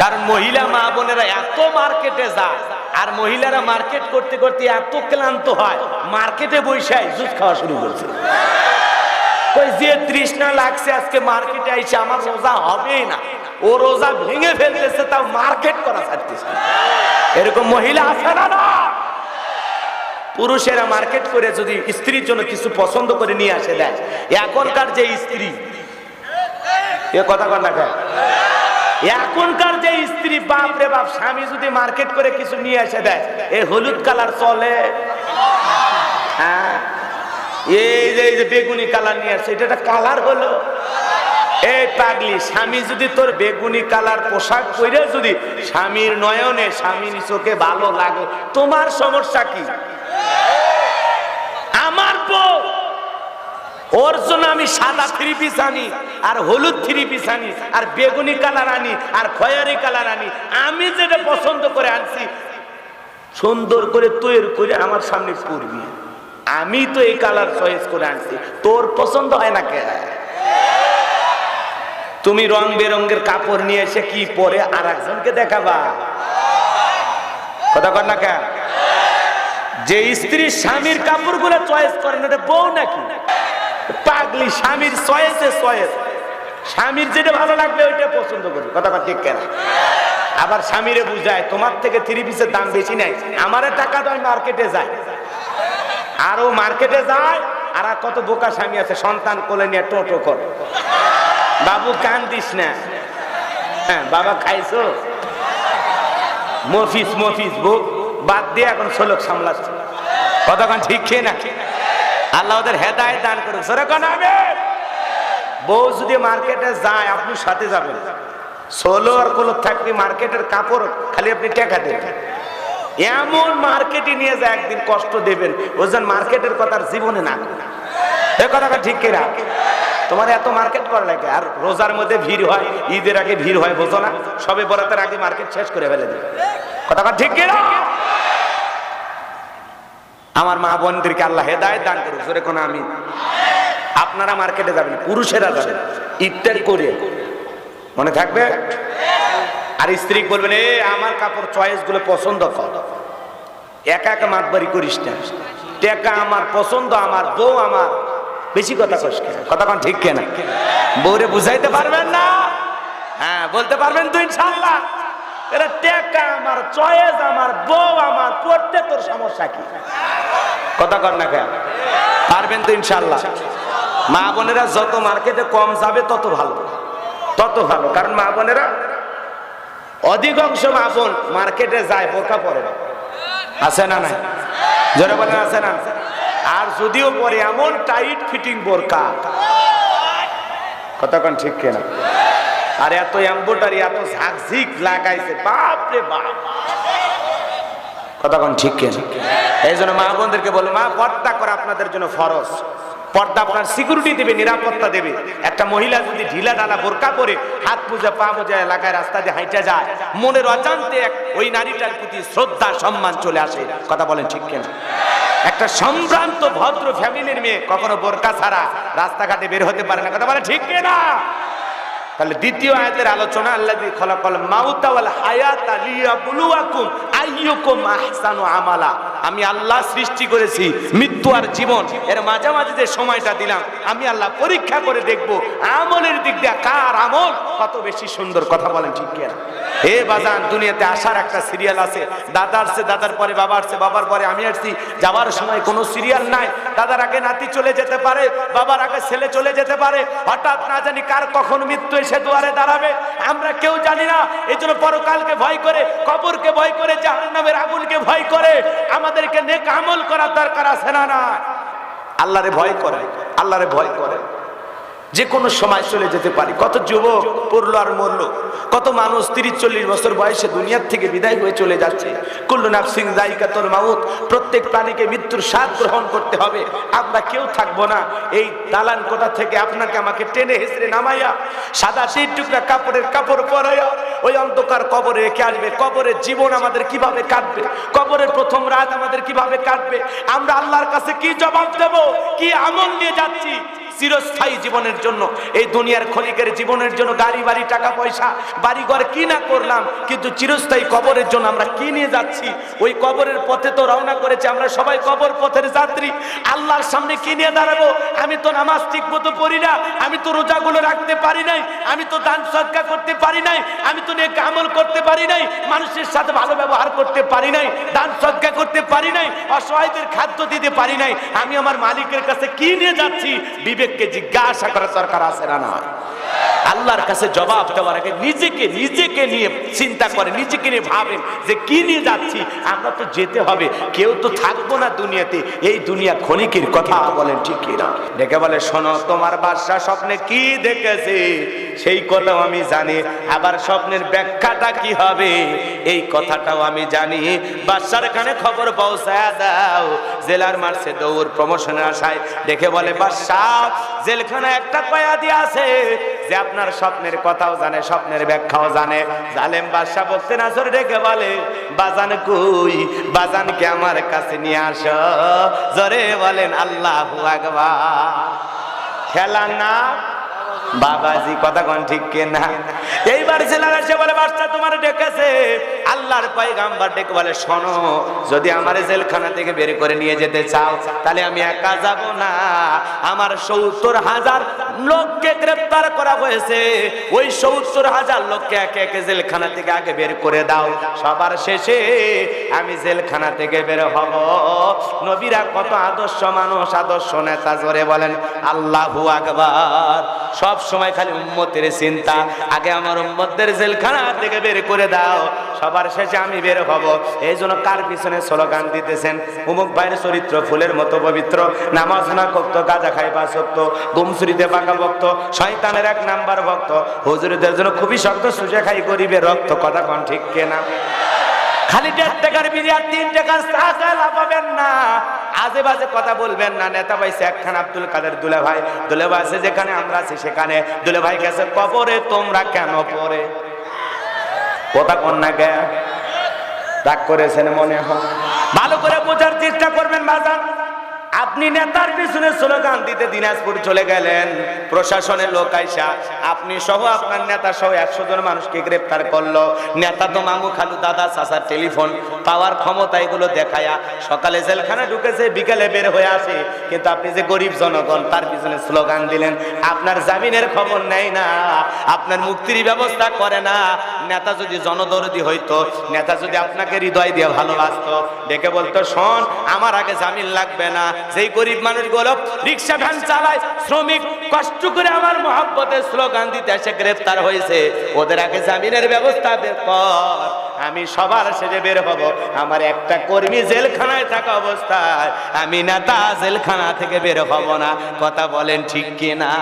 কারণ মহিলা মা বোনেরা এত মার্কেটে যায়, আর মহিলারা মার্কেট করতে করতে এত ক্লান্ত হয়, মার্কেটে বৈশায় জুস খাওয়া শুরু করছে। যে তৃষ্ণা লাগছে আজকে মার্কেটে হবেই না। ও রোজা ভেঙে তাও মার্কেট করা এরকম মহিলা আছে না না? পুরুষেরা মার্কেট করে যদি স্ত্রীর জন্য কিছু পছন্দ করে নিয়ে আসে দেয় এখনকার যে স্ত্রী, এ কথা কেন? এখনকার যে স্ত্রী, বাপ রে বাপ, স্বামী যদি মার্কেট করে কিছু নিয়ে এসে দেয় এই হলুদ কালার চলে। হ্যাঁ? এই যে এই যে বেগুনি কালার নিয়ে আসছে, এটা একটা কালার হলো। এই পাগলি, স্বামী যদি তোর বেগুনি কালার পোশাক পরে যদি স্বামীর নয়নে স্বামীর চোখে ভালো লাগে, তোমার সমস্যা কি আমার বউ ওর জন্য আমি সাদা থ্রি পিস আনি, আর হলুদ থ্রি পিস আনি, আর বেগুনি কালার আনি, আর খয়ারি কালার আনি। আমি যেটা পছন্দ করে আনছি, সুন্দর করে তৈরি করে আমার সামনে পড়বি আমি তো এই কালার চয়েস করে আনছি। তোর পছন্দ হয় না কে? তুমি রং বেরঙ্গের কাপড় নিয়ে এসে কি পরে আর একজনকে দেখাবা? কথা কর না কে যে স্ত্রী স্বামীর কাপড়গুলো চয়েস করে না এটা বউ নাকি? পাগলি স্বামীর চয়েসে চয়েস। স্বামীর যেটা ভালো লাগবে ওইটা পছন্দ করবে। কথা ঠিক কেনা? আবার স্বামীরে বুঝায়, তোমার থেকে থ্রি পিসের দাম বেশি নাই। আমার টাকা আমি মার্কেটে যাই। আরও মার্কেটে যায় আর কত বোকা স্বামী আছে, সন্তান কোলে নিয়ে টোটো করে। বাবু, কান দিস না। হ্যাঁ বাবা, খাইছো? মফিস মফিস বুক বাদ দিয়ে এখন সোলক সামলাচ্ছে। কতক্ষণ ঠিক খেয়ে না আল্লাহ ওদের হেদায় দান করুক। সরে কোন হবে বউ যদি মার্কেটে যায়, আপনি সাথে যাবেন। সোলো আর কোলো থাকবে, মার্কেটের কাপড় খালি আপনি টেকা দেবেন এমন মার্কেটে নিয়ে যায়, একদিন কষ্ট দেবেন। ও যেন মার্কেটের কথা জীবনে না। এ কথাটা ঠিক কেরা তোমার এত মার্কেট করা লাগে, আর রোজার মধ্যে ভিড় হয়, ঈদের আগে ভিড় হয়, বোঝো না? সবে বরাতের আগে মার্কেট শেষ করে ফেলে দেবে। কথাটা ঠিক কিনা? আমার মা বোনদেরকে আল্লাহ হেদায়ত দান করুক। জোরে কোন আমি আপনারা মার্কেটে যাবেন, পুরুষেরা যাবেন, ইফতার করে। মনে থাকবে? আর স্ত্রী বলবেন, এ, আমার কাপড় চয়েসগুলো পছন্দ কর। একা একা মাতবারি করিস না। টেকা আমার পছন্দ, আমার বউ আমার। বেশি কথা কস কথা কোন ঠিক কেনা? বউরে বুঝাইতে পারবেন না? হ্যাঁ বলতে পারবেন তো ইনশাল্লাহ এটা টেকা আমার, চয়েস আমার, বউ আমার পড়তে তোর সমস্যা কি? কথা কর না কেন? পারবেন তো ইনশাল্লাহ মা বোনেরা যত মার্কেটে কম যাবে, তত ভালো। তত ভালো, কারণ মা বোনেরা অধিকাংশ মা বোন মার্কেটে যায় বোরকা পরে না। আছে না নাই? জোরে বলেন, আছে না? আর যদিও পরে, এমন টাইট ফিটিং বোরকা কতক্ষণ ঠিক কেনা? আর এত এম্বোটারি এত ঝাকঝিক লাগাইছে বাপ। রে বাপ কতক্ষণ ঠিক কেনা? এই জন্য মা বোনদেরকে বলো, মা, পর্দা করা আপনাদের জন্য ফরজ। পর্দা আপনার সিকিউরিটি দেবে, নিরাপত্তা দেবে। একটা মহিলা যদি ঢিলা ঢালা বোরকা পরে হাত পূজা, পা পূজা এলাকায় রাস্তা দিয়ে হাইটা যায়, মনের অজান্তে ওই নারীটার প্রতি শ্রদ্ধা, সম্মান চলে আসে। কথা বলেন ঠিক কেনা? একটা সম্ভ্রান্ত, ভদ্র ফ্যামিলির মেয়ে কখনো বোরকা ছাড়া রাস্তাঘাটে বের হতে পারে না। কথা বলে ঠিক কেনা? তাহলে দ্বিতীয় আয়াতের আলোচনা আল্লাহ খলাকল মাউতা ওয়াল আলিয়া বুলুয়াকুম আইয়ুকুম আহসানু আমালা। আমি আল্লাহ সৃষ্টি করেছি, মৃত্যু আর জীবন। এর মাঝামাঝি যে সময়টা দিলাম, আমি আল্লাহ পরীক্ষা করে দেখব আমলের দিক দিয়ে কার আমল? কত বেশি সুন্দর কথা বলেন ঠিক কিনা? হে বাজান, দুনিয়াতে আসার একটা সিরিয়াল আছে। দাদা আসছে, দাদার পরে বাবা আসছে, বাবার পরে আমি আসছি। যাবার সময় কোনো সিরিয়াল নাই। দাদার আগে নাতি চলে যেতে পারে, বাবার আগে ছেলে চলে যেতে পারে। হঠাৎ না জানি কার কখন মৃত্যু এসে দুয়ারে দাঁড়াবে। আমরা কেউ জানি না। এই জন্য পরকালকে ভয় করে, কবরকে ভয় করে, জাহান্নামের আগুনকে ভয় করে। আমাদেরকে নেক আমল করার দরকার আছে না না আল্লাহরে ভয় করে, আল্লাহরে ভয় করে। যে কোনো সময় চলে যেতে পারি। কত যুবক পড়ল আর মরলো, কত মানুষ তিরিশ, চল্লিশ বছর বয়সে দুনিয়ার থেকে বিদায় হয়ে চলে যাচ্ছে। কুল্লু নাফসিং জাইকাতুল মাউত, প্রত্যেক প্রাণীকে মৃত্যুর স্বাদ গ্রহণ করতে হবে। আমরা কেউ থাকব না। এই দালান কোটা থেকে আপনাকে আমাকে টেনে হেসড়ে নামাইয়া, সাদা সেই টুকরা কাপড়ের কাপড় পরাইয়া, ওই অন্ধকার কবরে রেখে আসবে। কবরের জীবন আমাদের কীভাবে কাটবে? কবরের প্রথম রাত আমাদের কীভাবে কাটবে? আমরা আল্লাহর কাছে কি জবাব দেব? কি আমল নিয়ে যাচ্ছি? চিরস্থায়ী জীবনের জন্য, এই দুনিয়ার ক্ষণিকের জীবনের জন্য গাড়ি, বাড়ি, টাকা, পয়সা বাড়ি ঘর কি না করলাম, কিন্তু চিরস্থায়ী কবরের জন্য আমরা কি নিয়ে যাচ্ছি? ওই কবরের পথে তো রওনা করেছে, আমরা সবাই কবর পথের যাত্রী। আল্লাহর সামনে কি নিয়ে দাঁড়াবো? আমি তো নামাজ ঠিক মতো পড়ি না, আমি তো রোজাগুলো রাখতে পারি নাই, আমি তো দান সৎকার করতে পারি নাই, আমি তো নেক আমল করতে পারি নাই, মানুষের সাথে ভালো ব্যবহার করতে পারি নাই, দান সৎকার করতে পারি নাই, অসহায়দের খাদ্য দিতে পারি নাই। আমি আমার মালিকের কাছে কি নিয়ে যাচ্ছি? বিবেককে জিজ্ঞাসা করা দরকার আছে না না আল্লাহর কাছে জবাব দেওয়ার আগে নিজেকে নিজেকে নিয়ে চিন্তা করে, নিজেকে নিয়ে ভাবেন যে কি নিয়ে যাচ্ছি। আমরা তো যেতে হবে, কেউ তো থাকব না দুনিয়াতে। এই দুনিয়া ক্ষণিকের কথা বলেন ঠিক কিনা ডেকে বলে, শোনো, তোমার বাদশা স্বপ্নে কি দেখেছে? সেই কথাও আমি জানি। আবার স্বপ্নের ব্যাখ্যাটা কি হবে? এই কথাটাও আমি জানি। বাদশার কানে খবর পৌঁছায় দাও। জেলার মারছে দৌড় প্রমোশনের আশায়। দেখে বলে, বাদশাহ জেলখানা একটা কয়াদি আছে। যে আপনার স্বপ্নের কথাও জানে, স্বপ্নের ব্যাখ্যাও জানে। জালেম বাদশাহ বলতে না সরে ডেকে বলে, বাজান কই? বাজানকে আমার কাছে নিয়ে আস? জরে বলেন, আল্লাহ আকবার। খেলা না বাবাজি, কথা কোন ঠিক না এইবার ছেলেরা এসে বলে, বাচ্চা তোমার ডেকেছে। আল্লাহর পয়গাম্বার ডেকে বলে, শোনো, যদি আমার জেলখানা থেকে বের করে নিয়ে যেতে চাও, তাহলে আমি একা যাব না। আমার সত্তর হাজার লোককে গ্রেপ্তার করা হয়েছে। ওই সত্তর হাজার লোককে একে একে জেলখানা থেকে আগে বের করে দাও। সবার শেষে আমি জেলখানা থেকে বের হব। নবীরা কত আদর্শ মানুষ, আদর্শ নেতা, জোরে বলেন, আল্লাহু আকবার। সব সময় খালি উম্মতের চিন্তা। আগে আমার উম্মতদের জেলখানা থেকে বের করে দাও, সবার শেষে আমি বের হব। এই জন্য কার পিছনে স্লোগান দিতেছেন? উমুক ভাইয়ের চরিত্র ফুলের মতো পবিত্র, নামাজ না করত গাজা খাই বা সত্য গুমসুরিতে পাকা ভক্ত, শয়তানের এক নাম্বার ভক্ত। হুজুরদের জন্য খুবই শক্ত, সুজে খাই গরিবের রক্ত, কথা কন ঠিক কেনা? খালি দেড় টাকার বিরিয়ার তিন টাকার টাকা লাভাবেন না। আজে বাজে কথা বলবেন না, নেতা ভাই শেখ খান আব্দুল কাদের দুলে ভাই দুলে ভাই আছে যেখানে, আমরা আছি সেখানে। দুলে ভাই গেছে, কবরে তোমরা কেন পরে কথা কন না গে রাগ করেছেন মনে হয়। ভালো করে বোঝার চেষ্টা করবেন, বাজান। আপনি নেতার পিছনে স্লোগান দিতে দিনাজপুর চলে গেলেন। প্রশাসনের লোক আইসা, আপনি সহ আপনার নেতা সহ একশো জন মানুষকে গ্রেপ্তার করল। নেতা তো মামু খালু, দাদা চাচার টেলিফোন, পাওয়ার ক্ষমতা এগুলো দেখায়া সকালে জেলখানা ঢুকেছে, বিকালে বের হয়ে আসে। কিন্তু আপনি যে গরিব জনগণ, তার পিছনে স্লোগান দিলেন, আপনার জামিনের খবর নেয় না, আপনার মুক্তির ব্যবস্থা করে না নেতা যদি জনদরদি হইতো, নেতা যদি আপনাকে হৃদয় দিয়ে ভালোবাসতো, ডেকে বলতো, শোন, আমার আগে জামিন লাগবে না। যেই গরিব মানুষগুলো রিক্সা ভ্যান চালায়, শ্রমিক, কষ্ট করে আমার মহাব্বতের স্লোগান দিতে এসে গ্রেফতার হয়েছে। ওদের আগে জামিনের ব্যবস্থা কর। আমি সবার সেজে বের হব। আমার একটা কর্মী জেলখানায় থাকা অবস্থায়। আমি নেতা জেলখানা থেকে বের হব না। কথা বলেন ঠিক কিনা?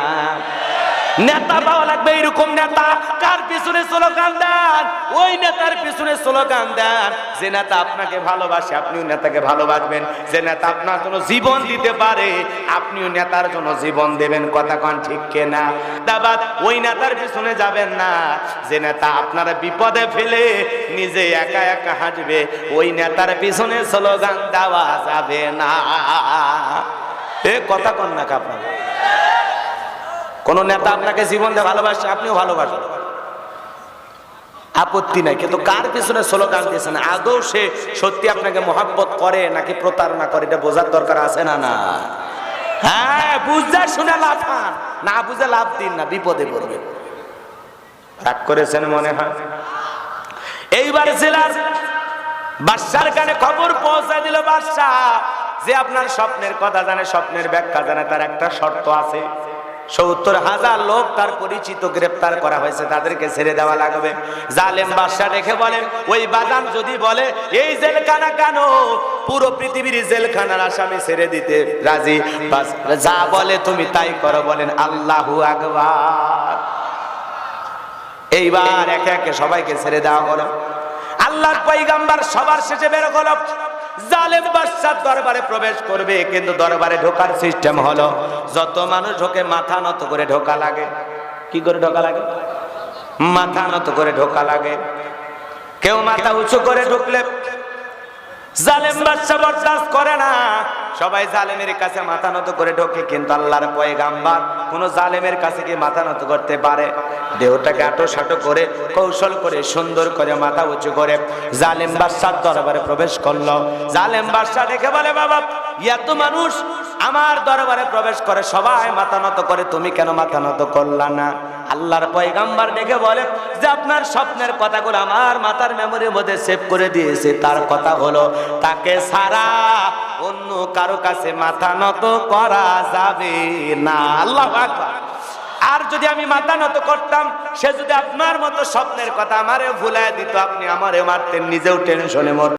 নেতা পাওয়া লাগবে, এরকম নেতা। কার পিছনে স্লোগান দেন? ওই নেতার পিছনে স্লোগান দেন। যে নেতা আপনাকে ভালোবাসে, আপনিও নেতাকে ভালোবাসবেন। যে নেতা আপনার জন্য জীবন দিতে পারে, আপনিও নেতার জন্য জীবন দেবেন। কথা কন ঠিক কেনা? দাবাদ ওই নেতার পিছনে যাবেন না। যে নেতা আপনারা বিপদে ফেলে নিজে একা একা হাঁটবে, ওই নেতার পিছনে স্লোগান দেওয়া যাবে না। এ, কথা কন না আপনার? কোন নেতা আপনাকে জীবন দিয়ে ভালোবাসে, আপনিও ভালোবাসেন আপত্তি নাই, কিন্তু কার পিছনে স্লোগান দিয়েছেন? আদৌ সে সত্যি আপনাকে মহাব্বত করে নাকি প্রতারণা করে? এটা বোঝার দরকার আছে না না? হ্যাঁ বুঝতে শুনে লাভ খান না বুঝে লাভ দিন না, বিপদে পড়বে। রাগ করেছেন মনে হয়? এইবার জেলার বাদশার কানে খবর পৌঁছা দিল বাদশাহ। যে আপনার স্বপ্নের কথা জানে, স্বপ্নের ব্যাখ্যা জানে, তার একটা শর্ত আছে। সত্তর হাজার লোক তার পরিচিত গ্রেপ্তার করা হয়েছে, তাদেরকে ছেড়ে দেওয়া লাগবে। জালেম বাদশাহ রেখে বলেন ওই বাদাম যদি বলে, এই জেলখানা কেন? পুরো পৃথিবীর জেলখানার আসামি ছেড়ে দিতে রাজি? যা বলে তুমি তাই করো, বলেন, আল্লাহু আকবার। এইবার একে একে সবাইকে ছেড়ে দেওয়া হলো। আল্লাহর পৈগাম্বার সবার শেষে বের হলো। জালেম বাদশাহ দরবারে প্রবেশ করবে, কিন্তু দরবারে ঢোকার সিস্টেম হলো, যত মানুষ ঢোকে মাথা নত করে ঢোকা লাগে। কি করে ঢোকা লাগে? মাথা নত করে ঢোকা লাগে। কেউ মাথা উঁচু করে ঢুকলে, জালেম বাদশা বরদাস্ত করে না। সবাই জালেমের কাছে মাথা নত করে ঢোকে, কিন্তু আল্লাহর পয়গাম্বার কোন জালেমের কাছে গিয়ে মাথা নত করতে পারে। দেহটাকে আটো সাটো করে, কৌশল করে, সুন্দর করে মাথা উঁচু করে জালেম বাদশার দরবারে প্রবেশ করল। জালেম বাদশা দেখে বলে, বাবা ইয়া তো মানুষ আমার দরবারে প্রবেশ করে, সবাই মাথা নত করে, তুমি কেন মাথা নত করলা না? আল্লাহর পয়গাম্বার ডেকে বলে, যে আপনার স্বপ্নের কথাগুলো আমার মাথার মেমোরির মধ্যে সেভ করে দিয়েছে, তার কথা হলো, তাকে সারা অন্য কারও কাছে মাথা নত করা যাবে না। আল্লাহ আর যদি আমি মাথা নত করতাম, সে যদি আপনার মতো স্বপ্নের কথা আমারে ভুলায় দিত, আপনি আমারে মারতেন, নিজেও টেনশনে মর